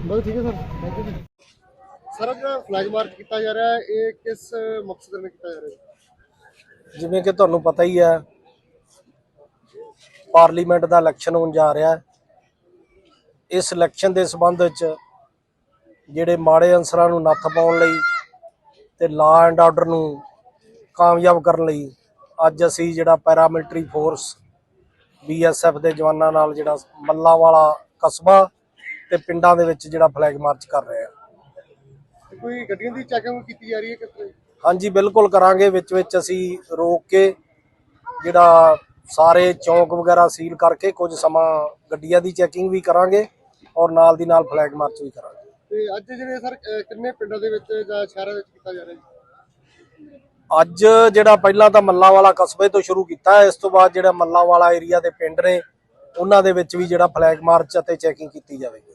ਬਹੁਤ ਠੀਕ ਹੈ ਸਰ। ਸਰ ਆਪਣਾ ਫਲੈਗ ਮਾਰਚ ਕੀਤਾ ਜਾ ਰਿਹਾ ਹੈ ਇਹ ਕਿਸ ਮਕਸਦ ਨਾਲ ਕੀਤਾ ਜਾ ਰਿਹਾ? ਹੈ ਜਿਵੇਂ ਕਿ ਤੁਹਾਨੂੰ ਪਤਾ ਹੀ ਹੈ ਪਾਰਲੀਮੈਂਟ ਦਾ ਇਲੈਕਸ਼ਨ ਹੋਣ ਜਾ ਰਿਹਾ ਹੈ। ਇਸ ਇਲੈਕਸ਼ਨ ਦੇ ਸਬੰਧ ਵਿੱਚ ਜਿਹੜੇ ਮਾੜੇ ਅਨਸਰਾਂ ਨੂੰ ਨੱਥ ਪਾਉਣ ਲਈ ਤੇ ਲਾ ਐਂਡ ਆਰਡਰ ਨੂੰ ਕਾਮਯਾਬ ਕਰਨ ਲਈ ਅੱਜ ਅਸੀਂ ਜਿਹੜਾ ਪੈਰਾਮਿਲਟਰੀ ਫੋਰਸ ਬੀਐਸਐਫ ਦੇ ਜਵਾਨਾਂ ਨਾਲ ਜਿਹੜਾ ਮੱਲਾ ਵਾਲਾ ਕਸਬਾ ਤੇ ਪਿੰਡਾਂ ਦੇ ਵਿੱਚ ਜਿਹੜਾ ਫਲੈਗ ਮਾਰਚ ਕਰ ਰਹੇ ਤੇ ਕੋਈ ਗੱਡੀਆਂ ਦੀ ਚੈਕਿੰਗ ਕੀਤੀ ਜਾ ਰਹੀ ਹੈ ਤਰ੍ਹਾਂ? ਹਾਂਜੀ ਬਿਲਕੁਲ ਕਰਾਂਗੇ ਵਿੱਚ ਵਿੱਚ ਅਸੀਂ ਰੋਕ ਕੇ ਜਿਹੜਾ ਸਾਰੇ ਚੌਂਕ ਵਗੈਰਾ ਸੀਲ ਕਰਕੇ ਕੁਝ ਸਮਾਂ ਗੱਡੀਆਂ ਦੀ ਚੈਕਿੰਗ ਵੀ ਕਰਾਂਗੇ ਔਰ ਨਾਲ ਦੀ ਨਾਲ ਫਲੈਗ ਮਾਰਚ ਵੀ ਕਰਾਂਗੇ। ਤੇ ਅੱਜ ਜਿਹੜੇ ਸਰ ਕਿੰਨੇ ਪਿੰਡਾਂ ਦੇ ਵਿੱਚ ਜਾਂ ਸ਼ਹਿਰਾਂ ਵਿੱਚ ਕੀਤਾ ਜਾ ਰਿਹਾ ਜੀ? ਅੱਜ ਜਿਹੜਾ ਪਹਿਲਾਂ ਤਾਂ ਮੱਲਾ ਵਾਲਾ ਕਸਬੇ ਤੋਂ ਸ਼ੁਰੂ ਕੀਤਾ ਇਸ ਤੋਂ ਬਾਅਦ ਜਿਹੜਾ ਮੱਲਾ ਵਾਲਾ ਏਰੀਆ ਦੇ ਪਿੰਡ ਨੇ, ਉਹਨਾਂ ਦੇ ਵਿੱਚ ਵੀ ਜਿਹੜਾ ਫਲੈਗ ਮਾਰਚ ਅਤੇ ਚੈਕਿੰਗ ਕੀਤੀ ਜਾਵੇਗੀ।